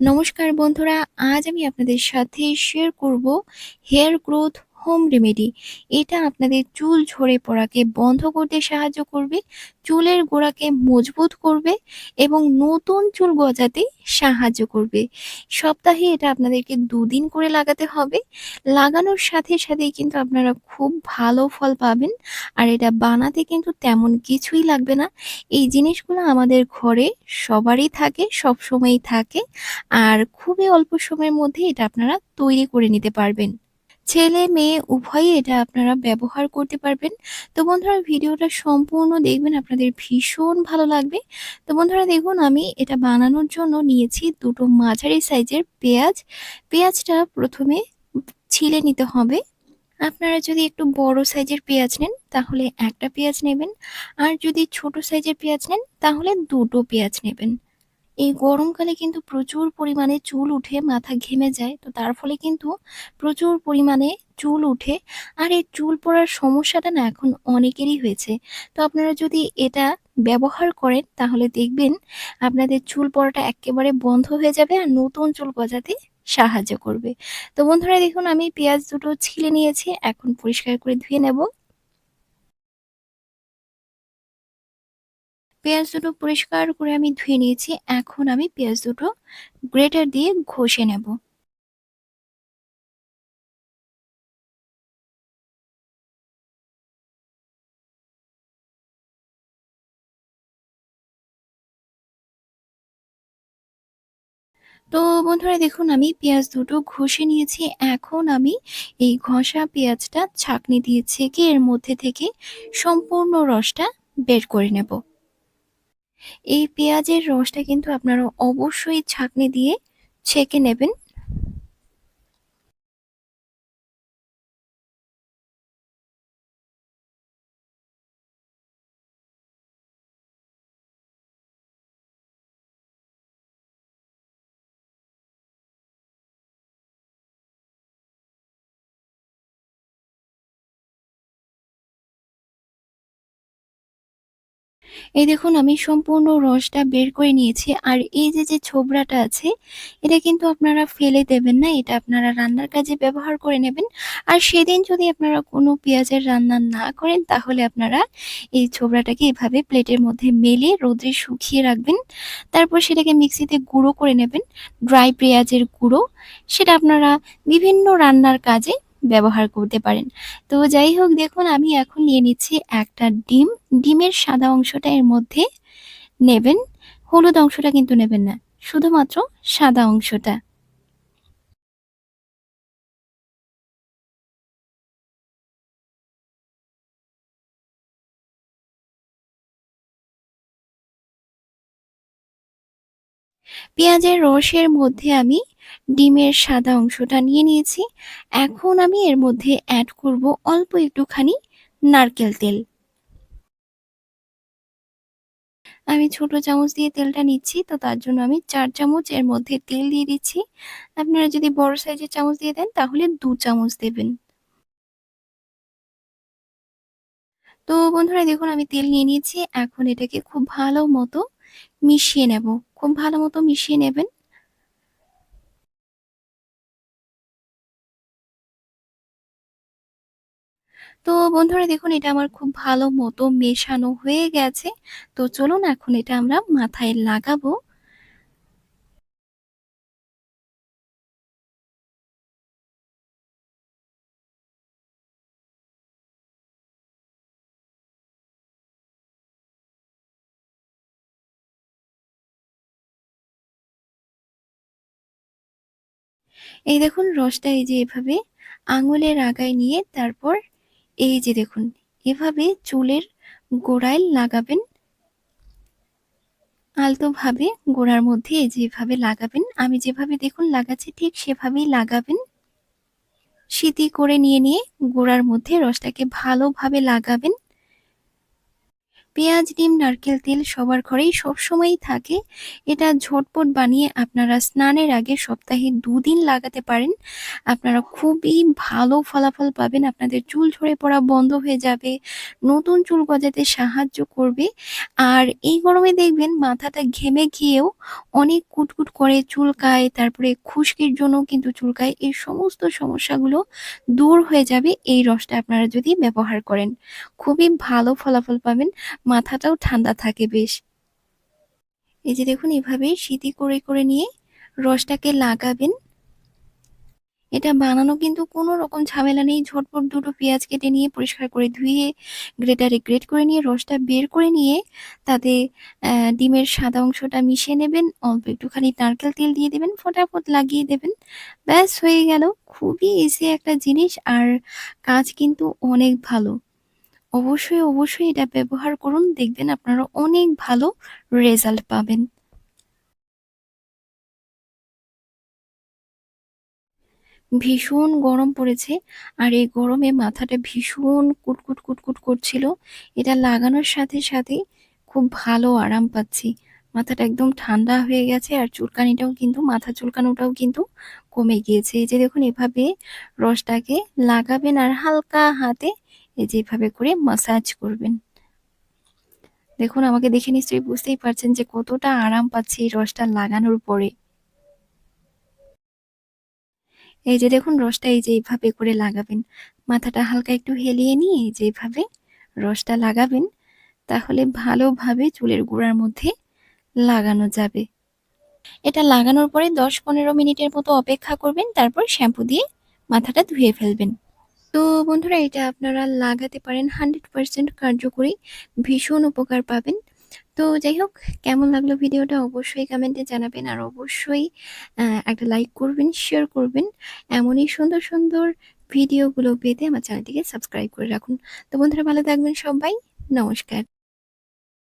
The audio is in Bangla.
নমস্কার বন্ধুরা আজ আমি আপনাদের সাথে শেয়ার করব হেয়ার গ্রোথ হোম রেমেডি। এটা আপনাদের চুল ঝরে পড়াকে বন্ধ করতে সাহায্য করবে, চুলের গোড়াকে মজবুত করবে এবং নতুন চুল গজাতে সাহায্য করবে। সপ্তাহে এটা আপনাদেরকে দুদিন করে লাগাতে হবে। লাগানোর সাথে সাথেই কিন্তু আপনারা খুব ভালো ফল পাবেন। আর এটা বানাতে কিন্তু তেমন কিছুই লাগবে না। এই জিনিসগুলো আমাদের ঘরে সবারই থাকে সব সময়ই থাকে। আর খুবই অল্প সময়ের মধ্যে এটা আপনারা তৈরি করে নিতে পারবেন। ছেলে, মেয়ে উভয়ই এটা আপনারা ব্যবহার করতে পারবেন। তো বন্ধুরা, ভিডিওটা সম্পূর্ণ দেখবেন, আপনাদের ভীষণ ভালো লাগবে। তো বন্ধুরা, দেখুন, আমি এটা বানানোর জন্য নিয়েছি দুটো মাঝারি সাইজের পেঁয়াজ। পেঁয়াজটা প্রথমে ছিলে নিতে হবে। আপনারা যদি একটু বড় সাইজের পেঁয়াজ নেন, তাহলে একটা পেঁয়াজ নেবেন। আর যদি ছোট সাইজের পেঁয়াজ নেন, তাহলে দুটো পেঁয়াজ নেবেন। এই গরমকালে কিন্তু প্রচুর পরিমাণে চুল উঠে মাথা ঘেমে যায়, তো তার ফলে কিন্তু প্রচুর পরিমাণে চুল উঠে। আর এই চুল পড়ার সমস্যাটা না এখন অনেকেরই হয়েছে। তো আপনারা যদি এটা ব্যবহার করেন, তাহলে দেখবেন আপনাদের চুল পড়াটা একেবারে বন্ধ হয়ে যাবে আর নতুন চুল গজাতে সাহায্য করবে। তো বন্ধুরা দেখুন, আমি পেঁয়াজ দুটো ছিলে নিয়েছি, এখন পরিষ্কার করে ধুয়ে নেব। পেঁয়াজ দুটো পরিষ্কার করে আমি ধুয়ে নিয়েছি। এখন আমি পেঁয়াজ দুটো গ্রেটার দিয়ে ঘষে নেব। তো বন্ধুরা দেখুন, আমি পেঁয়াজ দুটো ঘষে নিয়েছি। এখন আমি এই ঘষা পেঁয়াজটা ছাঁকনি দিয়ে ছেঁকে এর মধ্যে থেকে সম্পূর্ণ রসটা বের করে নেব। এই পেঁয়াজের রসটা কিন্তু আপনারা অবশ্যই ছাঁকনি দিয়ে ছেঁকে নেবেন। এই দেখুন, আমি সম্পূর্ণ রসটা বের করে নিয়েছি। আর এই যে যে ছোবড়াটা আছে, এটা কিন্তু আপনারা ফেলে দেবেন না। এটা আপনারা রান্নার কাজে ব্যবহার করে নেবেন। আর সেদিন যদি আপনারা কোনো পেঁয়াজের রান্না না করেন, তাহলে আপনারা এই ছোবড়াটাকে এভাবে প্লেটের মধ্যে মেলে রোদ্রে শুকিয়ে রাখবেন। তারপর সেটাকে মিক্সিতে গুঁড়ো করে নেবেন। ড্রাই পেঁয়াজের গুঁড়ো, সেটা আপনারা বিভিন্ন রান্নার কাজে ব্যবহার করতে পারেন। তো যাই হোক, দেখুন, আমি এখন নিয়ে নিচ্ছি একটা ডিম। ডিমের সাদা অংশটা এর মধ্যে নেবেন, হলুদ অংশটা কিন্তু নেবেন না, শুধুমাত্র সাদা অংশটা। পেঁয়াজের রসের মধ্যে আমি ডিমের সাদা অংশটা নিয়ে নিয়েছি। এখন আমি এর মধ্যে অ্যাড করব অল্প একটুখানি নারকেল তেল। আমি ছোট চামচ দিয়ে তেলটা নিচ্ছি, তো তার জন্য আমি চার চামচ এর মধ্যে তেল দিয়ে দিচ্ছি। আপনারা যদি বড় সাইজের চামচ দিয়ে দেন, তাহলে দু চামচ দেবেন। তো বন্ধুরা, দেখুন, আমি তেল নিয়ে নিয়েছি। এখন এটাকে খুব ভালো মতো মিশিয়ে নেব। খুব ভালো মতো মিশিয়ে নেবেন। তো বন্ধুরা দেখুন, এটা আমার খুব ভালো মতো মেশানো হয়ে গেছে। তো চলুন এখন এটা আমরা মাথায় লাগাবো। এই দেখুন, রসটা এই যে এভাবে আঙুলের আগায় নিয়ে তারপর এই যে দেখুন, এভাবে চুলের গোড়ায় লাগাবেন। আলতোভাবে গোড়ার মধ্যে যেভাবে লাগাবেন। আমি যেভাবে দেখুন লাগাচ্ছি, ঠিক সেভাবেই লাগাবেন। সিটি করে নিয়ে নিয়ে গোড়ার মধ্যে রসটাকে ভালোভাবে লাগাবেন। পেঁয়াজ, ডিম, নারকেল তেল সবার ঘরেই সবসময়ই থাকে। এটা ঝটপট বানিয়ে আপনারা স্নানের আগে সপ্তাহে দুদিন লাগাতে পারেন। আপনারা খুবই ভালো ফলাফল পাবেন। আপনাদের চুল ঝরে পড়া বন্ধ হয়ে যাবে। নতুন চুল গজাতে সাহায্য করবে। আর এই গরমে দেখবেন মাথাটা ঘেমে গিয়েও অনেক কুটকুট করে চুলকায়, তারপরে খুশকির জন্য কিন্তু চুলকায়। এই সমস্ত সমস্যাগুলো দূর হয়ে যাবে এই রসটা আপনারা যদি ব্যবহার করেন। খুবই ভালো ফলাফল পাবেন। মাথাটাও ঠান্ডা থাকে বেশ। এই যে দেখুন এভাবে সিতি করে, করে নিয়ে রসটাকে লাগাবেন। এটা বানানো কিন্তু কোনো রকম ঝামেলা নেই। ঝটপট দুটো পেঁয়াজ কেটে নিয়ে পরিষ্কার করে ধুয়ে গ্রেটারে গ্রেট করে নিয়ে রসটা বের করে নিয়ে তাতে ডিমের সাদা অংশটা মিশিয়ে নেবেন। অল্প একটুখানি নারকেল তেল দিয়ে দেবেন, ফটাফট লাগিয়ে দেবেন। ব্যাস হয়ে গেল। খুবই ইজি একটা জিনিস আর কাজ কিন্তু অনেক ভালো। অবশ্যই, অবশ্যই এটা ব্যবহার করুন। দেখবেন আপনারা অনেক ভালো রেজাল্ট পাবেন। ভীষণ গরম পড়েছে আর এই গরমে মাথাটা ভীষণ কুটকুট, কুটকুট করছিল। এটা লাগানোর সাথে, সাথেই খুব ভালো আরাম পাচ্ছি। মাথাটা একদম ঠান্ডা হয়ে গেছে আর চুলকানিটাও কিন্তু মাথা চুলকানোটাও কিন্তু কমে গিয়েছে। এই যে দেখুন এভাবে রসটাকে লাগাবেন আর হালকা হাতে এই যে এভাবে করে মাসাজ করবেন। দেখুন, আমাকে দেখে নিশ্চয়ই বুঝতেই পারছেন যে কতটা আরাম পাচ্ছি এই রসটা লাগানোর পরে। এই যে দেখুন, রসটা এই যে এইভাবে করে লাগাবেন। মাথাটা হালকা একটু হেলিয়ে নিয়ে এই যে এভাবে রসটা লাগাবেন। তাহলে ভালোভাবে চুলের গোড়ার মধ্যে লাগানো যাবে। এটা লাগানোর পরে দশ পনেরো মিনিটের মতো অপেক্ষা করবেন। তারপর শ্যাম্পু দিয়ে মাথাটা ধুয়ে ফেলবেন। তো বন্ধুরা এটা আপনারা লাগাতে পারেন 100% কার্যকরী। ভীষণ উপকার পাবেন। তো যাই হোক কেমন লাগল ভিডিওটা অবশ্যই কমেন্টে জানাবেন আর অবশ্যই একটা লাইক করবেন, শেয়ার করবেন। এমনই সুন্দর, সুন্দর ভিডিওগুলো পেতে আমার চ্যানেলটিকে সাবস্ক্রাইব করে রাখুন। তো বন্ধুরা ভালো থাকবেন সবাই। নমস্কার।